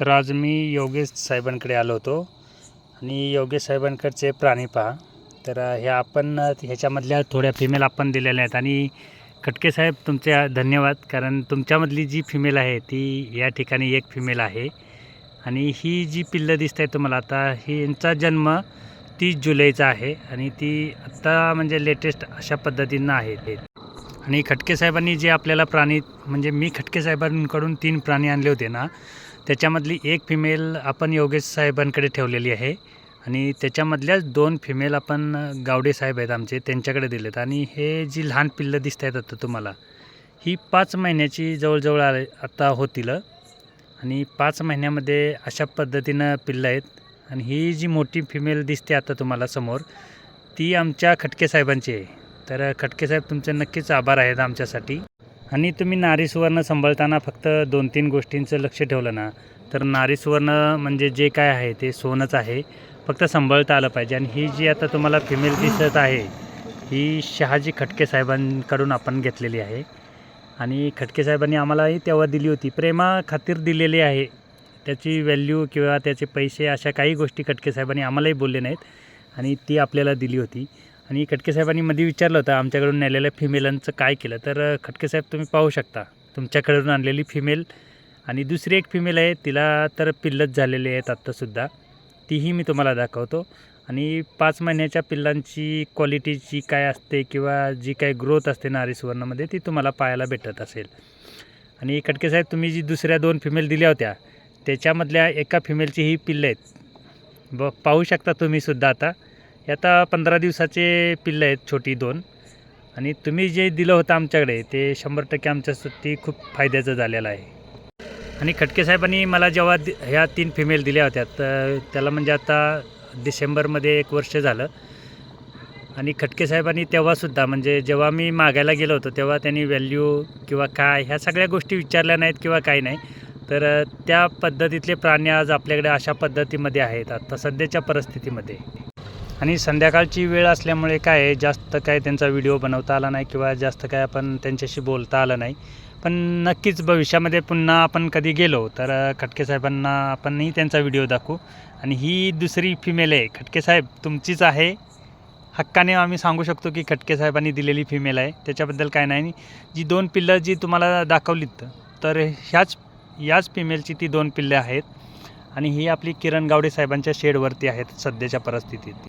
तर आज मी योगेश साहेबांकडे आलो होतो. आणि योगेश साहेबांकडचे प्राणी पहा. तर ह्या आपण ह्याच्यामधल्या थोड्या फिमेल आपण दिलेल्या आहेत. आणि खटके साहेब तुमचे धन्यवाद. कारण तुमच्यामधली जी फिमेल आहे ती या ठिकाणी एक फिमेल आहे. आणि ही जी पिल्लं दिसत आहे तुम्हाला आता ही यांचा जन्म तीस जुलैचा आहे. आणि ती आत्ता म्हणजे लेटेस्ट अशा पद्धतीनं आहे. ते आणि खटके साहेबांनी जे आपल्याला प्राणी म्हणजे मी खटके साहेबांकडून तीन प्राणी आणले होते ना त्याच्यामधली एक फिमेल आपण योगेश साहेबांकडे ठेवलेली आहे. आणि त्याच्यामधल्याच दोन फिमेल आपण गावडे साहेब आहेत आमचे त्यांच्याकडे दिलेत. आणि हे जी लहान पिल्लं दिसत आहेत आता तुम्हाला ही पाच महिन्याची जवळजवळ आले आता होतील. आणि पाच महिन्यामध्ये अशा पद्धतीनं पिल्लं आहेत. आणि ही जी मोठी फिमेल दिसते आता तुम्हाला समोर ती आमच्या खटके साहेबांची आहे. तर खटके साहेब तुमचे नक्कीच आभार आहेत आमच्यासाठी. आणि तुम्ही नारी सुवर्ण सांभाळताना फक्त दोन तीन गोष्टींचं लक्ष ठेवलं ना तर नारी सुवर्ण म्हणजे जे काय आहे ते सोनंच आहे. फक्त सांभाळता आलं पाहिजे. आणि ही जी आता तुम्हाला फिमेल दिसत आहे ही शहाजी खटके साहेबांकडून आपण घेतलेली आहे. आणि खटके साहेबांनी आम्हालाही तेव्हा दिली होती. प्रेमा खातीर दिलेली आहे. त्याची व्हॅल्यू किंवा त्याचे पैसे अशा काही गोष्टी खटके साहेबांनी आम्हालाही बोलले नाहीत. आणि ती आपल्याला दिली होती. आणि खटके साहेबांनी मध्ये विचारलं होतं आमच्याकडून नेलेल्या फिमेलांचं काय केलं? तर खटकेसाहेब खटके साहेब तुम्ही पाहू शकता. तुमच्याकडून आणलेली फिमेल आणि दुसरी एक फिमेल आहे तिला तर पिल्लच झालेली आहेत आत्तासुद्धा तीही मी तुम्हाला दाखवतो. आणि पाच महिन्याच्या पिल्लांची क्वालिटी जी काय असते किंवा जी काय ग्रोथ असते नारीसुवर्णामध्ये ती तुम्हाला पाहायला भेटत असेल. आणि खटके साहेब तुम्ही जी दुसऱ्या दोन फिमेल दिल्या होत्या त्याच्यामधल्या एका फिमेलची ही पिल्लं आहेत. ब पाहू शकता तुम्हीसुद्धा आता. हे आता पंधरा दिवसाचे पिल्लं आहेत छोटी दोन. आणि तुम्ही जे दिलं होतं आमच्याकडे ते शंभर टक्के आमच्यासाठी खूप फायद्याचं झालेलं आहे. आणि खटके साहेबांनी मला जेव्हा ह्या तीन फिमेल दिल्या होत्या तर त्याला म्हणजे आता डिसेंबरमध्ये एक वर्ष झालं. आणि खटके साहेबांनी तेव्हासुद्धा म्हणजे जेव्हा मी मागायला गेलो होतो तेव्हा त्यांनी व्हॅल्यू किंवा काय ह्या सगळ्या गोष्टी विचारल्या नाहीत किंवा काही नाही. तर त्या पद्धतीतले प्राणी आज आपल्याकडे अशा पद्धतीमध्ये आहेत आता सध्याच्या परिस्थितीमध्ये. आणि संध्याकाळची वेळ असल्यामुळे काय आहे, जास्त काय त्यांचा व्हिडिओ बनवता आला नाही किंवा जास्त काय आपण त्यांच्याशी बोलता आलं नाही. पण नक्कीच भविष्यामध्ये पुन्हा आपण कधी गेलो तर खटके साहेबांना आपणही त्यांचा व्हिडिओ दाखवू. आणि ही दुसरी फिमेल आहे. खटके साहेब तुमचीच आहे. हक्काने आम्ही सांगू शकतो की खटके साहेबांनी दिलेली फिमेल आहे. त्याच्याबद्दल काय नाही. जी दोन पिल्लं जी तुम्हाला दाखवलीत तर ह्याच याच फिमेलची ती दोन पिल्ले आहेत. आणि ही आपली किरण गावडे साहेबांच्या शेडवरती आहेत सध्याच्या परिस्थितीत.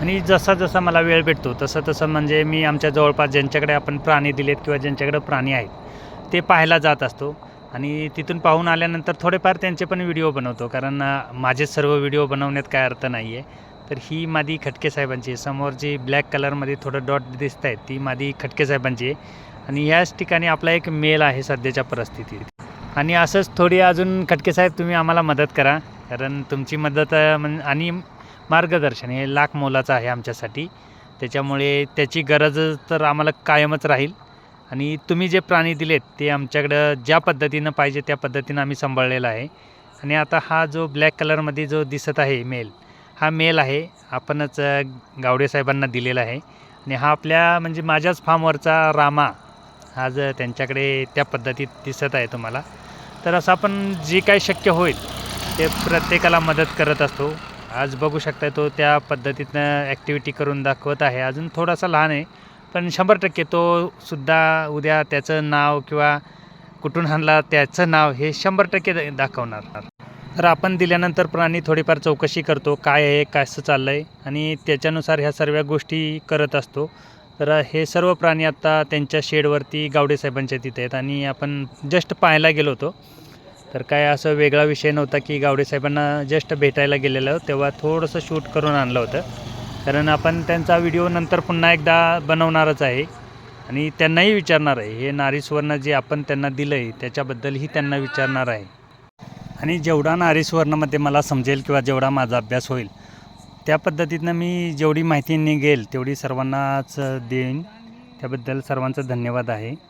आणि जसा जसा मला वेळ भेटतो तसं तसं म्हणजे मी आमच्या जवळपास ज्यांच्याकडे आपण प्राणी दिलेत किंवा ज्यांच्याकडे प्राणी आहेत ते पाहायला जात असतो. आणि तिथून पाहून आल्यानंतर थोडेफार त्यांचे पण व्हिडिओ बनवतो कारण माझे सर्व व्हिडिओ बनवण्यात काय अर्थ नाही आहे तर ही मादी खटके साहेबांची आहे. समोर जी ब्लॅक कलरमध्ये थोडं डॉट दिसत आहेत ती मादी खटके साहेबांची आहे. आणि याच ठिकाणी आपला एक मेल आहे सध्याच्या परिस्थितीत. आणि असंच थोडी अजून खटके साहेब तुम्ही आम्हाला मदत करा. कारण तुमची मदत म्हण आणि मार्गदर्शन हे लाख मोलाचं आहे आमच्यासाठी. त्याच्यामुळे त्याची गरज तर आम्हाला कायमच राहील. आणि तुम्ही जे प्राणी दिलेत ते आमच्याकडं ज्या पद्धतीनं पाहिजे त्या पद्धतीनं आम्ही सांभाळलेला आहे. आणि आता हा जो ब्लॅक कलरमध्ये जो दिसत आहे मेल हा मेल आहे आपणच गावडेसाहेबांना गावडे साहेबांना दिलेला आहे. आणि हा आपल्या म्हणजे माझ्याच फार्मवरचा रामा आज त्यांच्याकडे त्या पद्धतीत दिसत आहे तुम्हाला. तर असं आपण जे काही शक्य होईल ते प्रत्येकाला मदत करत असतो. आज बघू शकता तो त्या पद्धतीतनं ॲक्टिव्हिटी करून दाखवत आहे. अजून थोडासा लहान आहे पण शंभर टक्के तो सुद्धा उद्या त्याचं नाव किंवा कुठून हाणला त्याचं नाव हे शंभर टक्के दाखवणार. तर आपण दिल्यानंतर प्राणी थोडीफार चौकशी करतो काय आहे कसं चाललं आहे आणि त्याच्यानुसार ह्या सर्व गोष्टी करत असतो. तर हे सर्व प्राणी आत्ता त्यांच्या शेडवरती गावडे साहेबांच्या तिथे आहेत आणि आपण जस्ट पाहायला गेलो होतो. तर काय असं वेगळा विषय नव्हता की गावडे साहेबांना जस्ट भेटायला गेलेलं तेव्हा थोडंसं शूट करून आणलं होतं. कारण आपण त्यांचा व्हिडिओ नंतर पुन्हा एकदा बनवणारच आहे. आणि त्यांनाही विचारणार आहे हे नारी सुवर्ण जे आपण त्यांना दिलं आहे त्याच्याबद्दलही त्यांना विचारणार आहे. आणि जेवढा नारीस्वर्णमध्ये मला समजेल किंवा जेवढा माझा अभ्यास होईल त्या पद्धतीनं मी जेवढी माहिती निघेल तेवढी सर्वांनाच देईन. त्याबद्दल सर्वांचं धन्यवाद आहे.